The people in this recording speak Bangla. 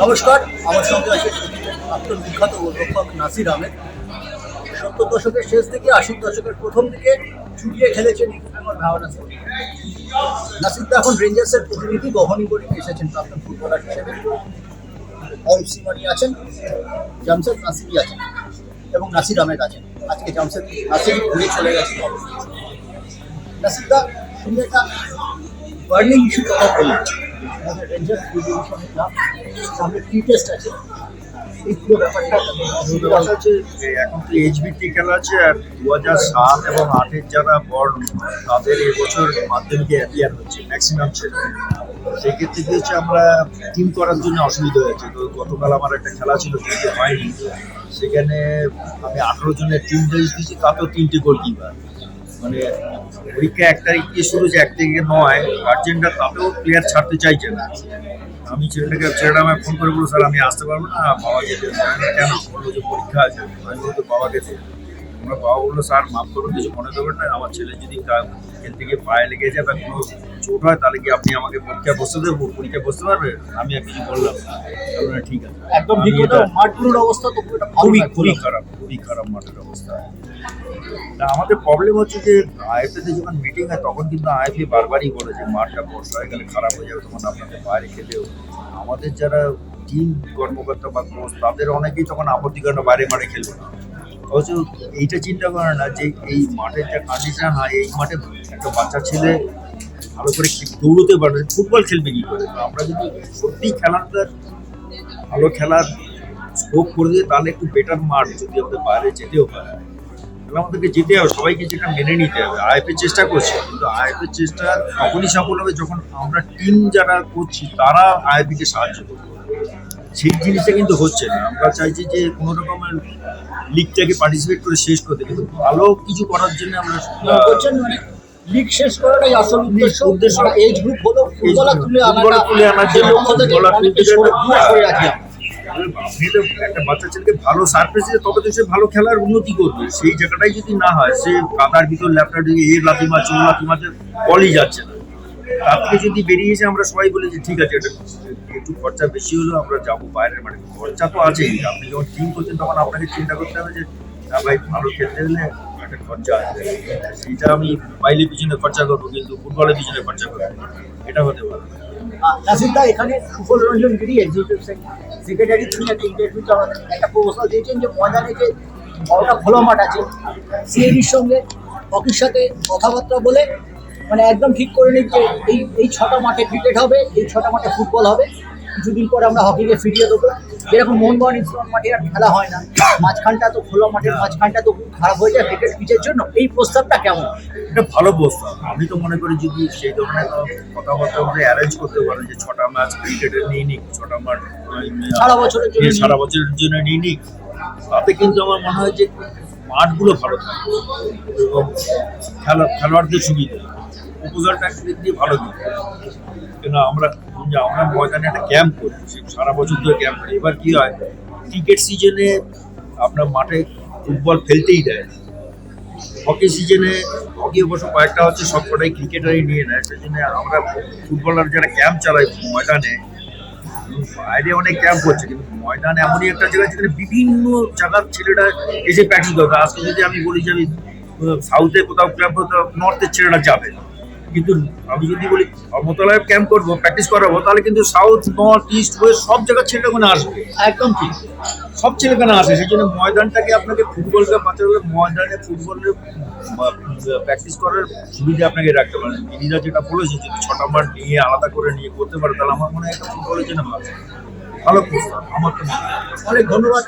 নমস্কার, আমার সঙ্গে আছে প্রাক্তন বিখ্যাত গোলরক্ষক নাসির আহমেদ। সত্তর দশকের শেষ থেকে আশির দশকের প্রথম দিকে চুটিয়ে খেলেছেন ভাওনা স্পোর্ট নাসির এখন রেঞ্জার্সের প্রতিনিধি বহনী করে এসেছেন প্রাক্তন ফুটবলার হিসেবে। অয়ুব সিমানি আছেন, জামশেদ নাসিরি আছেন এবং নাসির আহমেদ আছেন। আজকে জামশেদ নাসির ঘুরে চলে গেছেন। নাসির দা সঙ্গে একটা বার্নিং ইস্যু কথা বললেন টি খেলা আছে দু হাজার সাত এবং আটের যারা তাদের এবছর হচ্ছে ম্যাক্সিমাম ছেলে। সেক্ষেত্রে আমরা টিম করার জন্য অসুবিধা হয়েছে তো গতকাল আমার একটা খেলা ছিল হয়নি। সেখানে আমি আঠারো জনের টিম দিয়েছি, তাতেও তিনটে গোলকিপার মানে পরীক্ষা এক তারিখ দিয়ে শুরু হচ্ছে এক তারিখে নয় গার্জেনরা তাতেও প্লেয়ার ছাড়তে চাইছে না। আমি ছেলেটাকে ছেলেটা আমায় ফোন করে বলল স্যার আমি আসতে পারব না বাবা যেতে হবে।" কেন? বলল যে পরীক্ষা আছে আমি বলল তো বাবাকে আমার বাবা বলল স্যার মাফ করুন কিছু মনে করবেন না আমার ছেলে যদি খেলতে গিয়ে পায়ে লেগে যায় বা কোনো চোট হয় তাহলে কি আপনি আমাকে পরীক্ষা বসতে দেবো পরীক্ষা বসতে পারবে? আমি আর কিছু বললাম। ঠিক আছে। একদম ঠিক কথা এটা- অবস্থা তো খুব খুবই খুবই খারাপ খুবই খারাপ মাঠের অবস্থা। আমাদের প্রবলেম হচ্ছে যে আইএফএতে যখন মিটিং হয়, তখন কিন্তু আইএফএ বারবারই বলে যে মাঠটা বর্ষা হয়ে গেলে খারাপ হয়ে যাবে, তখন আপনাদের বাইরে খেলেও আমাদের যারা টিম কর্মকর্তা বা কোচ তাদের অনেকেই তখন আপত্তি করে না, বাইরে মাঠে খেলবে না। অথচ এইটা চিন্তা করে না যে এই মাঠের যা কন্ডিশন হয়, এই মাঠে একটা বাচ্চা ছেলে ভালো করে দৌড়তে পারবে, ফুটবল খেলবে কি করে? আমরা যদি সত্যি খেলাটা ভালো খেলার স্কোপ করে দিয়ে তাহলে একটু বেটার মাঠ যদি আমাদের বাইরে যেতেও পারে। আমাদেরকে যেতে হবে সবাইকে যেটা মেনে নিতে হবে। আইএফের চেষ্টা করছে কিন্তু আইএফের চেষ্টা তখনই সফল হবে যখন আমরা টিম যারা করছি তারা আইএফকে সাহায্য করবে। সেই জিনিসটা কিন্তু হচ্ছে না। আমরা চাইছি যে কোনো রকমের লিগটাকে পার্টিসিপেট করে শেষ করতে কিন্তু ভালো কিছু করার জন্য আমরা বলছেন মানে লিগ শেষ করাটাই আসল উদ্দেশ্য? উদ্দেশ্য। এজ গ্রুপ হলো ফুটবলার তুলে আনাটা। তুলে আনার যে জন্য লক্ষ্য থেকে একটা বাচ্চা ছেলেকে ভালো সার্ভিস দিয়ে তবে তো সে ভালো খেলার উন্নতি করবে। সেই জায়গাটাই যদি না হয়, সে কাদার ভিতর ল্যাপটপ দিয়ে এ লাথি মারছে ও লাথি মারছে, বলই যাচ্ছে না। তার থেকে যদি বেরিয়ে এসে আমরা সবাই বলি যে, ঠিক আছে, এটা একটু খরচা বেশি হলেও আমরা যাব বাইরের মানে খরচা তো আছেই। আপনি যখন টিম করছেন, তখন আপনাকে চিন্তা করতে হবে যে ভাই, ভালো খেলতে হলে একটা খরচা আছে। সেইটা আমি বাইলের পিছনে খরচা করব, কিন্তু ফুটবলের পিছনে খরচা করব এটা হতে পারে। না। আহ, নাসির দা এখানে সুফল রঞ্জন গিরি এক্সিকিউটিভ সেক্রেটারি তিনি একটা ইন্টারভিউতে আমাদের একটা প্রপোজাল দিয়েছেন যে ময়দানে যে বড়টা খোলা মাঠ আছে সিএবির সঙ্গে হকির সাথে কথাবার্তা বলে মানে একদম ঠিক করে নিচ্ছে এই এই ছটা মাঠে ক্রিকেট হবে এই ছটা মাঠে ফুটবল হবে কিছুদিন পর আমরা হকিকে ফিরিয়ে দেবো। যেরকম মোহনবাগান ইসলাম মাঠে আর খেলা হয় না মাঝখানটা তো খোলা মাঠের মাঝখানটা তো খুব খারাপ হয়ে যায় ক্রিকেট পিচের জন্য। এই প্রস্তাবটা কেমন? এটা ভালো প্রস্তাব। আমি তো মনে করি যদি সেই ধরনের কথাবার্তা আমরা অ্যারেঞ্জ করতে পারি যে ছটা ম্যাচ ক্রিকেটের নিয়ে নিক ছটা মাঠ সারা বছরের জন্য সারা বছরের জন্য নিয়ে নিক। তাতে কিন্তু আমার মনে হয় যে মাঠগুলো ভালো থাকবে। এবং খেলা খেলোয়াড়দের সুবিধা। প্রপোজালটা একদিক দিয়ে ভালো দিক। কেন আমরা আমরা ময়দানে একটা ক্যাম্প করি সারা বছর ধরে ক্যাম্প করি। এবার কি হয় ক্রিকেট সিজনে আপনার মাঠে ফুটবল ফেলতেই দেয় হকি সিজনে হকি অবশ্য কয়েকটা হচ্ছে, সবকটাই ক্রিকেটারই নিয়ে নেয়। সেই জন্য আমরা ফুটবলার যারা ক্যাম্প চালাই ময়দানে, বাইরে অনেক ক্যাম্প হচ্ছে, কিন্তু ময়দান এমনই একটা জায়গা যেখানে বিভিন্ন জায়গার ছেলেরা এসে প্র্যাকটিস করবে আজকে যদি আমি বলি যে আমি সাউথে কোথাও ক্যাম্প হতো নর্থের ছেলেরা যাবে কিন্তু আমি যদি বলি ধর্মতলায় ক্যাম্প করব প্র্যাকটিস করাবো, তাহলে কিন্তু সাউথ নর্থ ইস্ট ওয়েস্ট সব জায়গার ছেলেরা ওখানে আসবে। একদম ঠিক। সব ছেলেখানে আসে। সেই জন্য ময়দানটাকে আপনাকে ফুটবলকে বাঁচাতে হলে ময়দানে ফুটবলের প্র্যাকটিস করার সুবিধা আপনাকে রাখতে পারেন দিদিরা যেটা বলেছে যদি ছটা মাঠ নিয়ে, আলাদা করে নিয়ে করতে পারে, তাহলে আমার মনে হয় একটা ফুটবলের জন্য ভালো। ভালো প্রস্তাব আমার তো মনে অনেক ধন্যবাদ।